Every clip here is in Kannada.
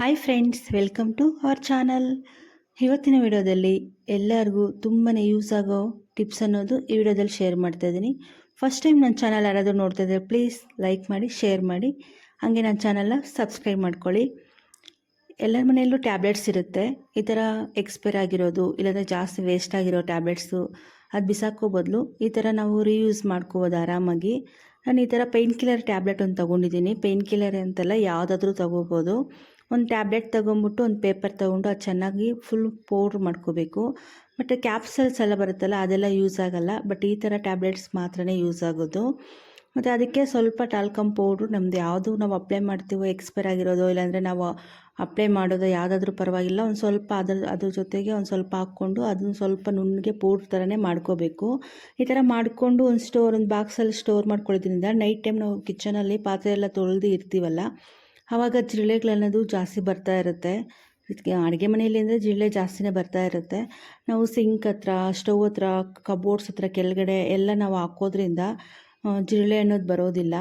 Hi friends welcome to our channel ಇವತ್ತಿನ ವಿಡಿಯೋದಲ್ಲಿ ಎಲ್ಲರಿಗೂ ತುಂಬಾ ಯೂಸ್ ಆಗೋ ಟಿಪ್ಸ್ ಅನ್ನೋದು ಈ ವಿಡಿಯೋದಲ್ಲಿ ಶೇರ್ ಮಾಡ್ತಾ ಇದ್ದೀನಿ. ಫಸ್ಟ್ ಟೈಮ್ ನನ್ನ ಚಾನಲ್ ಯಾರಾದರೂ ನೋಡ್ತಾ ಇದ್ದರೆ ಪ್ಲೀಸ್ ಲೈಕ್ ಮಾಡಿ ಶೇರ್ ಮಾಡಿ. ಹಾಗೆ ನನ್ನ ಚಾನಲ್ನ ಸಬ್ಸ್ಕ್ರೈಬ್ ಮಾಡ್ಕೊಳ್ಳಿ. ಎಲ್ಲರ ಮನೆಯಲ್ಲೂ ಟ್ಯಾಬ್ಲೆಟ್ಸ್ ಇರುತ್ತೆ. ಈ ಥರ ಎಕ್ಸ್ಪೈರ್ ಆಗಿರೋದು, ಇಲ್ಲಾಂದರೆ ಜಾಸ್ತಿ ವೇಸ್ಟ್ ಆಗಿರೋ ಟ್ಯಾಬ್ಲೆಟ್ಸು ಅದು ಬಿಸಾಕೋ ಬದಲು ಈ ಥರ ನಾವು ರೀಯೂಸ್ ಮಾಡ್ಕೋಬೋದು ಆರಾಮಾಗಿ. ನಾನು ಈ ಥರ ಪೇಯ್ನ್ ಕಿಲ್ಲರ್ ಟ್ಯಾಬ್ಲೆಟ್ ಒಂದು ತೊಗೊಂಡಿದ್ದೀನಿ. ಪೇಯ್ನ್ ಕಿಲ್ಲರ್ ಅಂತೆಲ್ಲ ಯಾವುದಾದ್ರೂ ತೊಗೋಬೋದು. ಒಂದು ಟ್ಯಾಬ್ಲೆಟ್ ತೊಗೊಂಬಿಟ್ಟು ಒಂದು ಪೇಪರ್ ತೊಗೊಂಡು ಅದು ಚೆನ್ನಾಗಿ ಫುಲ್ ಪೌಡ್ರ್ ಮಾಡ್ಕೋಬೇಕು. ಮತ್ತು ಕ್ಯಾಪ್ಸಲ್ಸ್ ಎಲ್ಲ ಬರುತ್ತಲ್ಲ, ಅದೆಲ್ಲ ಯೂಸ್ ಆಗೋಲ್ಲ. ಬಟ್ ಈ ಥರ ಟ್ಯಾಬ್ಲೆಟ್ಸ್ ಮಾತ್ರನೇ ಯೂಸ್ ಆಗೋದು. ಮತ್ತು ಅದಕ್ಕೆ ಸ್ವಲ್ಪ ಟಾಲ್ಕಮ್ ಪೌಡ್ರು ನಮ್ದು ಯಾವುದು ನಾವು ಅಪ್ಲೈ ಮಾಡ್ತೀವೋ, ಎಕ್ಸ್ಪೈರ್ ಆಗಿರೋದು, ಇಲ್ಲಾಂದರೆ ನಾವು ಅಪ್ಲೈ ಮಾಡೋದು ಯಾವುದಾದ್ರೂ ಪರವಾಗಿಲ್ಲ. ಒಂದು ಸ್ವಲ್ಪ ಅದ್ರ ಅದ್ರ ಜೊತೆಗೆ ಒಂದು ಸ್ವಲ್ಪ ಹಾಕ್ಕೊಂಡು ಅದನ್ನು ಸ್ವಲ್ಪ ನುಣ್ಣಗೆ ಪೌಡ್ರ್ ಥರನೇ ಮಾಡ್ಕೋಬೇಕು. ಈ ಥರ ಮಾಡಿಕೊಂಡು ಒಂದು ಸ್ಟೋರ್, ಒಂದು ಬಾಕ್ಸಲ್ಲಿ ಸ್ಟೋರ್ ಮಾಡ್ಕೊಳ್ಳೋದ್ರಿಂದ ನೈಟ್ ಟೈಮ್ ನಾವು ಕಿಚನಲ್ಲಿ ಪಾತ್ರೆ ಎಲ್ಲ ತೊಳೆದು ಇರ್ತೀವಲ್ಲ ಆವಾಗ ಜಿರಳೆಗಳನ್ನೋದು ಜಾಸ್ತಿ ಬರ್ತಾ ಇರುತ್ತೆ. ಅಡುಗೆ ಮನೆಯಲ್ಲಿ ಅಂದರೆ ಜಿರಳೆ ಜಾಸ್ತಿನೇ ಬರ್ತಾ ಇರುತ್ತೆ. ನಾವು ಸಿಂಕ್ ಹತ್ರ, ಸ್ಟೌವ್ ಹತ್ರ, ಕಬೋರ್ಡ್ಸ್ ಹತ್ರ ಕೆಳಗಡೆ ಎಲ್ಲ ನಾವು ಹಾಕೋದ್ರಿಂದ ಜಿರಳೆ ಅನ್ನೋದು ಬರೋದಿಲ್ಲ.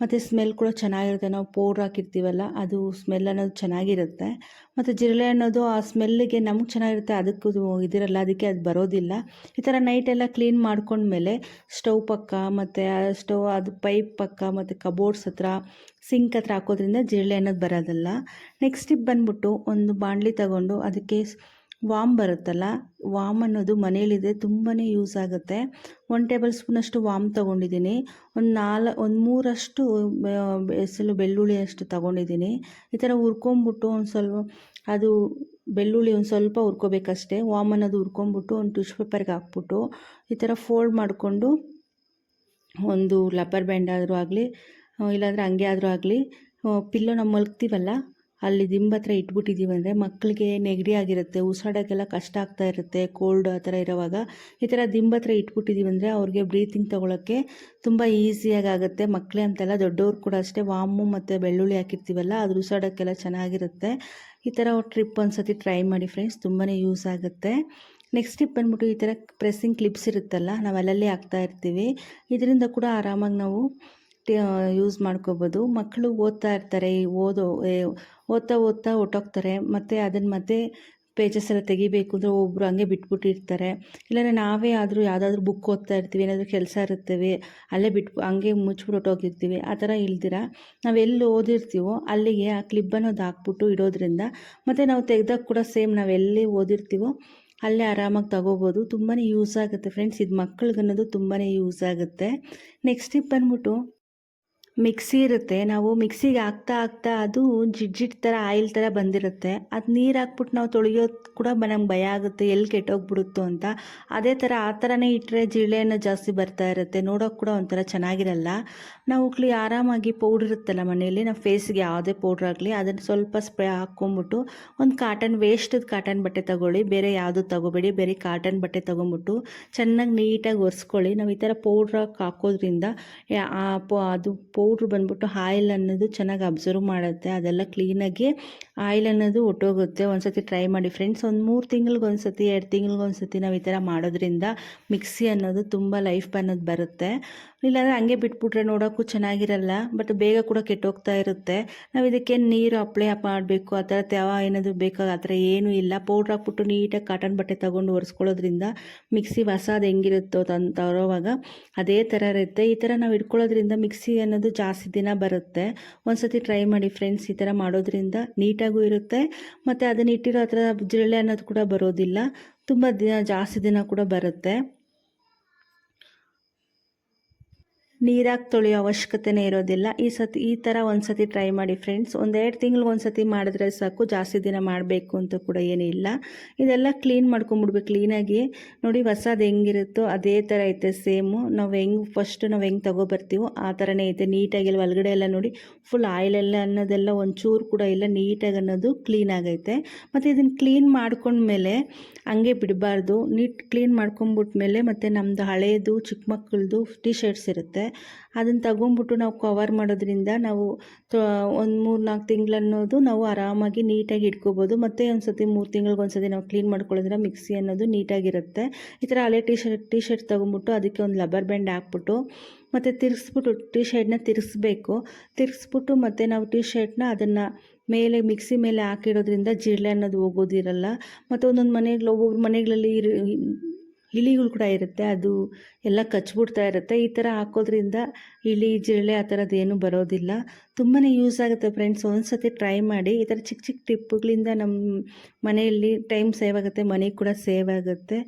ಮತ್ತು ಸ್ಮೆಲ್ ಕೂಡ ಚೆನ್ನಾಗಿರುತ್ತೆ. ನಾವು ಪೌಡ್ರ್ ಹಾಕಿರ್ತೀವಲ್ಲ, ಅದು ಸ್ಮೆಲ್ ಅನ್ನೋದು ಚೆನ್ನಾಗಿರುತ್ತೆ. ಮತ್ತು ಜಿರಳೆ ಅನ್ನೋದು ಆ ಸ್ಮೆಲ್ಲಿಗೆ ನಮ್ಗೆ ಚೆನ್ನಾಗಿರುತ್ತೆ, ಅದಕ್ಕೂ ಇದಿರಲ್ಲ, ಅದಕ್ಕೆ ಅದು ಬರೋದಿಲ್ಲ. ಈ ಥರ ನೈಟೆಲ್ಲ ಕ್ಲೀನ್ ಮಾಡ್ಕೊಂಡ್ಮೇಲೆ ಸ್ಟವ್ ಪಕ್ಕ, ಮತ್ತು ಸ್ಟೌವ್ ಅದು ಪೈಪ್ ಪಕ್ಕ, ಮತ್ತು ಕಬೋರ್ಡ್ಸ್ ಹತ್ರ ಸಿಂಕ್ ಹತ್ರ ಹಾಕೋದ್ರಿಂದ ಜಿರಳೆ ಅನ್ನೋದು ಬರೋದಲ್ಲ. ನೆಕ್ಸ್ಟ್ ಟಿಪ್ ಬಂದ್ಬಿಟ್ಟು ಒಂದು ಬಾಣಲಿ ತಗೊಂಡು ಅದಕ್ಕೆ ವಾಮ್ ಬರುತ್ತಲ್ಲ, ವಾಮ್ ಅನ್ನೋದು ಮನೇಲಿದೆ ತುಂಬಾ ಯೂಸ್ ಆಗುತ್ತೆ. ಒನ್ ಟೇಬಲ್ ಸ್ಪೂನಷ್ಟು ವಾಮ್ ತೊಗೊಂಡಿದ್ದೀನಿ. ಒಂದು ನಾಲ್, ಒಂದು ಮೂರಷ್ಟು ಬೆಸಲು ಬೆಳ್ಳುಳ್ಳಿ ಅಷ್ಟು ತೊಗೊಂಡಿದ್ದೀನಿ. ಈ ಥರ ಹುರ್ಕೊಂಬಿಟ್ಟು ಒಂದು ಸ್ವಲ್ಪ, ಅದು ಬೆಳ್ಳುಳ್ಳಿ ಒಂದು ಸ್ವಲ್ಪ ಹುರ್ಕೋಬೇಕಷ್ಟೇ. ವಾಮ್ ಅನ್ನೋದು ಹುರ್ಕೊಂಬಿಟ್ಟು ಒಂದು ಟಿಶ್ಯೂ ಪೇಪರ್ಗೆ ಹಾಕ್ಬಿಟ್ಟು ಈ ಥರ ಫೋಲ್ಡ್ ಮಾಡಿಕೊಂಡು ಒಂದು ಲಬ್ಬರ್ ಬ್ಯಾಂಡ್ ಆದರೂ ಆಗಲಿ ಇಲ್ಲಾಂದರೆ ಹಂಗೆ ಆದರೂ ಆಗಲಿ ಪಿಲ್ಲೋ ನಾವು ಮಲ್ಗ್ತೀವಲ್ಲ ಅಲ್ಲಿ ದಿಂಬ ಹತ್ರ ಇಟ್ಬಿಟ್ಟಿದ್ದೀವಿ ಅಂದರೆ ಮಕ್ಕಳಿಗೆ ನೆಗಡಿ ಆಗಿರುತ್ತೆ, ಉಸಿರಾಡೋಕ್ಕೆಲ್ಲ ಕಷ್ಟ ಆಗ್ತಾ ಇರುತ್ತೆ ಕೋಲ್ಡ್ ಆ ಥರ ಇರೋವಾಗ. ಈ ಥರ ದಿಂಬ ಹತ್ರ ಇಟ್ಬಿಟ್ಟಿದ್ದೀವಿ ಅಂದರೆ ಅವ್ರಿಗೆ ಬ್ರೀತಿಂಗ್ ತೊಗೊಳಕ್ಕೆ ತುಂಬ ಈಸಿಯಾಗಿ ಆಗುತ್ತೆ. ಮಕ್ಕಳೇ ಅಂತೆಲ್ಲ ದೊಡ್ಡವ್ರು ಕೂಡ ಅಷ್ಟೇ ವಾಮು ಮತ್ತು ಬೆಳ್ಳುಳ್ಳಿ ಹಾಕಿರ್ತೀವಲ್ಲ ಅದು ಉಸಿರಾಡೋಕ್ಕೆಲ್ಲ ಚೆನ್ನಾಗಿರುತ್ತೆ. ಈ ಥರ ಟ್ರಿಪ್ ಒಂದು ಸತಿ ಟ್ರೈ ಮಾಡಿ ಫ್ರೆಂಡ್ಸ್ ತುಂಬಾ ಯೂಸ್ ಆಗುತ್ತೆ. ನೆಕ್ಸ್ಟ್ ಟಿಪ್ ಬಂದ್ಬಿಟ್ಟು ಈ ಥರ ಪ್ರೆಸ್ಸಿಂಗ್ ಕ್ಲಿಪ್ಸ್ ಇರುತ್ತಲ್ಲ ನಾವು ಅಲ್ಲಲ್ಲೇ ಹಾಕ್ತಾ ಇರ್ತೀವಿ. ಇದರಿಂದ ಕೂಡ ಆರಾಮಾಗಿ ನಾವು ಯೂಸ್ ಮಾಡ್ಕೋಬೋದು. ಮಕ್ಕಳು ಓದ್ತಾ ಇರ್ತಾರೆ, ಓದೋ ಓದ್ತಾ ಓದ್ತಾ ಹೊಟ್ಟೋಗ್ತಾರೆ ಮತ್ತು ಅದನ್ನು ಮತ್ತೆ ಪೇಜಸ್ ಎಲ್ಲ ತೆಗಿಬೇಕು ಅಂದರೆ ಒಬ್ಬರು ಹಂಗೆ ಬಿಟ್ಬಿಟ್ಟಿರ್ತಾರೆ. ಇಲ್ಲಾಂದರೆ ನಾವೇ ಆದರೂ ಯಾವುದಾದ್ರೂ ಬುಕ್ ಓದ್ತಾ ಇರ್ತೀವಿ, ಏನಾದರೂ ಕೆಲಸ ಇರುತ್ತೇವೆ ಅಲ್ಲೇ ಬಿಟ್ಟು ಹಂಗೆ ಮುಚ್ಬಿಟ್ಟು ಹೊಟ್ಟೋಗಿರ್ತೀವಿ ಆ ಥರ ಇಲ್ದಿರ? ನಾವು ಎಲ್ಲಿ ಓದಿರ್ತೀವೋ ಅಲ್ಲಿಗೆ ಆ ಕ್ಲಿಪ್ ಅನ್ನೋದು ಹಾಕ್ಬಿಟ್ಟು ಇಡೋದ್ರಿಂದ ಮತ್ತು ನಾವು ತೆಗ್ದಾಗ ಕೂಡ ಸೇಮ್ ನಾವು ಎಲ್ಲಿ ಓದಿರ್ತೀವೋ ಅಲ್ಲೇ ಆರಾಮಾಗಿ ತಗೋಬೋದು. ತುಂಬಾ ಯೂಸ್ ಆಗುತ್ತೆ. ಫ್ರೆಂಡ್ಸ್ ಇದು ಮಕ್ಕಳಿಗನ್ನೋದು ತುಂಬಾ ಯೂಸ್ ಆಗುತ್ತೆ. ನೆಕ್ಸ್ಟ್ ಟಿಪ್ ಬಂದ್ಬಿಟ್ಟು ಮಿಕ್ಸಿ ಇರುತ್ತೆ. ನಾವು ಮಿಕ್ಸಿಗೆ ಹಾಕ್ತಾ ಹಾಕ್ತಾ ಅದು ಜಿಡ್ ಜಿಡ್ ಥರ, ಆಯಿಲ್ ಥರ ಬಂದಿರುತ್ತೆ. ಅದು ನೀರು ಹಾಕ್ಬಿಟ್ಟು ನಾವು ತೊಳೆಯೋದು ಕೂಡ ನಮ್ಗೆ ಭಯ ಆಗುತ್ತೆ. ಎಲ್ಲಿ ಕೆಟ್ಟೋಗ್ಬಿಡುತ್ತೋ ಅಂತ. ಅದೇ ಥರ ಆ ಥರನೇ ಇಟ್ಟರೆ ಜಿಳೆಯನ್ನು ಜಾಸ್ತಿ ಬರ್ತಾ ಇರುತ್ತೆ. ನೋಡೋಕೆ ಕೂಡ ಒಂಥರ ಚೆನ್ನಾಗಿರಲ್ಲ. ನಾವು ಕ್ಲಿ ಆರಾಮಾಗಿ ಪೌಡ್ರ್ ಇರುತ್ತಲ್ಲ ಮನೆಯಲ್ಲಿ, ನಾವು ಫೇಸ್ಗೆ ಯಾವುದೇ ಪೌಡ್ರ್ ಆಗಲಿ ಅದನ್ನು ಸ್ವಲ್ಪ ಸ್ಪ್ರೇ ಹಾಕ್ಕೊಂಬಿಟ್ಟು ಒಂದು ಕಾಟನ್ ವೇಸ್ಟದ ಕಾಟನ್ ಬಟ್ಟೆ ತಗೊಳ್ಳಿ. ಬೇರೆ ಯಾವುದು ತಗೋಬೇಡಿ. ಬೇರೆ ಕಾಟನ್ ಬಟ್ಟೆ ತೊಗೊಂಬಿಟ್ಟು ಚೆನ್ನಾಗಿ ನೀಟಾಗಿ ಒರೆಸ್ಕೊಳ್ಳಿ. ನಾವು ಈ ಥರ ಪೌಡ್ರ್ ಹಾಕೋದ್ರಿಂದ ಅದು ಪ ಪೌಡ್ರ್ ಬಂದ್ಬಿಟ್ಟು ಆಯಿಲ್ ಅನ್ನೋದು ಚೆನ್ನಾಗಿ ಅಬ್ಸರ್ವ್ ಮಾಡುತ್ತೆ, ಅದೆಲ್ಲ ಕ್ಲೀನಾಗಿ ಆಯಿಲ್ ಅನ್ನೋದು ಒಟ್ಟೋಗುತ್ತೆ. ಒಂದ್ಸತಿ ಟ್ರೈ ಮಾಡಿ ಫ್ರೆಂಡ್ಸ್ ಒಂದು ಮೂರು ತಿಂಗ್ಳಿಗೆ ಒಂದ್ಸತಿ, ಎರಡು ತಿಂಗ್ಳಿಗೆ ಒಂದ್ಸತಿ ನಾವು ಈ ಥರ ಮಾಡೋದ್ರಿಂದ ಮಿಕ್ಸಿ ಅನ್ನೋದು ತುಂಬ ಲೈಫ್ ಅನ್ನೋದು ಬರುತ್ತೆ. ಇಲ್ಲಾಂದರೆ ಹಂಗೆ ಬಿಟ್ಬಿಟ್ರೆ ನೋಡೋಕ್ಕೂ ಚೆನ್ನಾಗಿರಲ್ಲ ಬಟ್ ಬೇಗ ಕೂಡ ಕೆಟ್ಟೋಗ್ತಾ ಇರುತ್ತೆ. ನಾವು ಇದಕ್ಕೆ ನೀರು ಅಪ್ಲೈ ಮಾಡಬೇಕು, ಆ ಥರ ತ್ಯಾವ ಏನಾದರೂ ಬೇಕಾಗ ಆ ಥರ ಏನೂ ಇಲ್ಲ. ಪೌಡ್ರ್ ಹಾಕ್ಬಿಟ್ಟು ನೀಟಾಗಿ ಕಾಟನ್ ಬಟ್ಟೆ ತೊಗೊಂಡು ಒರೆಸ್ಕೊಳ್ಳೋದ್ರಿಂದ ಮಿಕ್ಸಿ ಹೊಸದು ಹೆಂಗಿರುತ್ತೋ ತಂದು ತರೋವಾಗ ಅದೇ ಥರ ಇರುತ್ತೆ. ಈ ಥರ ನಾವು ಇಟ್ಕೊಳ್ಳೋದ್ರಿಂದ ಮಿಕ್ಸಿ ಅನ್ನೋದು ಜಾಸ್ತಿ ದಿನ ಬರುತ್ತೆ. ಒಂದ್ಸತಿ ಟ್ರೈ ಮಾಡಿ ಫ್ರೆಂಡ್ಸ್ ಈ ಥರ ಮಾಡೋದ್ರಿಂದ ನೀಟಾಗೂ ಇರುತ್ತೆ. ಮತ್ತು ಅದನ್ನ ಇಟ್ಟಿರೋ ಹತ್ರ ಜಿರಳೆ ಅನ್ನೋದು ಕೂಡ ಬರೋದಿಲ್ಲ. ತುಂಬ ದಿನ, ಜಾಸ್ತಿ ದಿನ ಕೂಡ ಬರುತ್ತೆ. ನೀರಾಗಿ ತೊಳೆಯೋ ಅವಶ್ಯಕತೆನೇ ಇರೋದಿಲ್ಲ. ಈ ಸತಿ, ಈ ಥರ ಒಂದು ಸತಿ ಟ್ರೈ ಮಾಡಿ ಫ್ರೆಂಡ್ಸ್ ಒಂದೆರಡು ತಿಂಗ್ಳಿಗೆ ಒಂದು ಸತಿ ಮಾಡಿದ್ರೆ ಸಾಕು, ಜಾಸ್ತಿ ದಿನ ಮಾಡಬೇಕು ಅಂತ ಕೂಡ ಏನೂ ಇಲ್ಲ. ಇದೆಲ್ಲ ಕ್ಲೀನ್ ಮಾಡ್ಕೊಂಬಿಡ್ಬೇಕು ಕ್ಲೀನಾಗಿ ನೋಡಿ, ಹೊಸದು ಹೆಂಗಿರುತ್ತೋ ಅದೇ ಥರ ಐತೆ ಸೇಮು ನಾವು ಹೆಂಗೆ ಫಸ್ಟ್ ನಾವು ಹೆಂಗೆ ತಗೊಬರ್ತೀವೋ ಆ ಥರನೇ ಐತೆ. ನೀಟಾಗಿ ಇಲ್ಲಿ ಒಳಗಡೆ ಎಲ್ಲ ನೋಡಿ ಫುಲ್ ಆಯಿಲ್ ಎಲ್ಲ ಅನ್ನೋದೆಲ್ಲ ಒಂಚೂರು ಕೂಡ ಇಲ್ಲ, ನೀಟಾಗಿ ಅನ್ನೋದು ಕ್ಲೀನ್ ಆಗೈತೆ. ಮತ್ತು ಇದನ್ನು ಕ್ಲೀನ್ ಮಾಡ್ಕೊಂಡ್ಮೇಲೆ ಹಂಗೆ ಬಿಡಬಾರ್ದು. ನೀಟ್ ಕ್ಲೀನ್ ಮಾಡ್ಕೊಂಬಿಟ್ಮೇಲೆ ಮತ್ತು ನಮ್ಮದು ಹಳೆಯದು ಚಿಕ್ಕ ಮಕ್ಕಳದು ಟಿ ಶರ್ಟ್ಸ್ ಇರುತ್ತೆ. ಅದನ್ನು ತಗೊಂಬಿಟ್ಟು ನಾವು ಕವರ್ ಮಾಡೋದ್ರಿಂದ ನಾವು ಒಂದು ಮೂರು ನಾಲ್ಕು ತಿಂಗಳು ಅನ್ನೋದು ನಾವು ಆರಾಮಾಗಿ ನೀಟಾಗಿ ಇಟ್ಕೋಬೋದು. ಮತ್ತು ಒಂದು ಸತಿ ಮೂರು ತಿಂಗಳಿಗೆ ಒಂದು ಸತಿ ನಾವು ಕ್ಲೀನ್ ಮಾಡ್ಕೊಳ್ಳೋದ್ರೆ ಮಿಕ್ಸಿ ಅನ್ನೋದು ನೀಟಾಗಿರುತ್ತೆ. ಈ ಥರ ಹಳೆ ಟೀ ಶರ್ಟ್ ಟೀ ಶರ್ಟ್ ತೊಗೊಂಬಿಟ್ಟು ಅದಕ್ಕೆ ಒಂದು ಲಬ್ಬರ್ ಬ್ಯಾಂಡ್ ಹಾಕ್ಬಿಟ್ಟು, ಮತ್ತು ತಿರ್ಗಿಸ್ಬಿಟ್ಟು ಟೀ ಶರ್ಟ್ನ ತಿರ್ಗಿಸ್ಬೇಕು. ತಿರ್ಗಿಸ್ಬಿಟ್ಟು ಮತ್ತು ನಾವು ಟೀ ಶರ್ಟ್ನ ಅದನ್ನು ಮೇಲೆ, ಮಿಕ್ಸಿ ಮೇಲೆ ಹಾಕಿಡೋದ್ರಿಂದ ಜಿರಳೆ ಅನ್ನೋದು ಹೋಗೋದಿರಲ್ಲ. ಮತ್ತು ಒಂದೊಂದು ಮನೆಗಳು, ಒಬ್ಬೊಬ್ರು ಮನೆಗಳಲ್ಲಿ ಇರು ಇಲಿಗಳು ಕೂಡ ಇರುತ್ತೆ. ಅದು ಎಲ್ಲ ಕಚ್ಬಿಡ್ತಾ ಇರುತ್ತೆ. ಈ ಥರ ಹಾಕೋದ್ರಿಂದ ಇಲಿ, ಜಿರಳೆ ಆ ಥರದ್ದು ಏನೂ ಬರೋದಿಲ್ಲ. ತುಂಬಾ ಯೂಸ್ ಆಗುತ್ತೆ ಫ್ರೆಂಡ್ಸ್. ಒಂದು ಸತಿ ಟ್ರೈ ಮಾಡಿ. ಈ ಥರ ಚಿಕ್ಕ ಚಿಕ್ಕ ಟಿಪ್ಪುಗಳಿಂದ ನಮ್ಮ ಮನೆಯಲ್ಲಿ ಟೈಮ್ ಸೇವ್ ಆಗುತ್ತೆ, ಮನೆ ಕೂಡ ಸೇವ್ ಆಗುತ್ತೆ.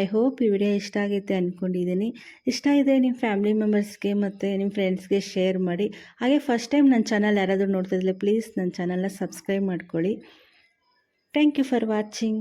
ಐ ಹೋಪ್ ಈ ವಿಡಿಯೋ ಇಷ್ಟ ಆಗೈತೆ ಅಂದ್ಕೊಂಡಿದ್ದೀನಿ ಇಷ್ಟ ಇದೆ ನಿಮ್ಮ ಫ್ಯಾಮಿಲಿ ಮೆಂಬರ್ಸ್ಗೆ ಮತ್ತು ನಿಮ್ಮ ಫ್ರೆಂಡ್ಸ್ಗೆ ಶೇರ್ ಮಾಡಿ. ಹಾಗೆ ಫಸ್ಟ್ ಟೈಮ್ ನನ್ನ ಚಾನಲ್ ಯಾರಾದರೂ ನೋಡ್ತಿದ್ದರೆ ಪ್ಲೀಸ್ ನನ್ನ ಚಾನಲ್ನ ಸಬ್ಸ್ಕ್ರೈಬ್ ಮಾಡ್ಕೊಳ್ಳಿ. Thank you for watching.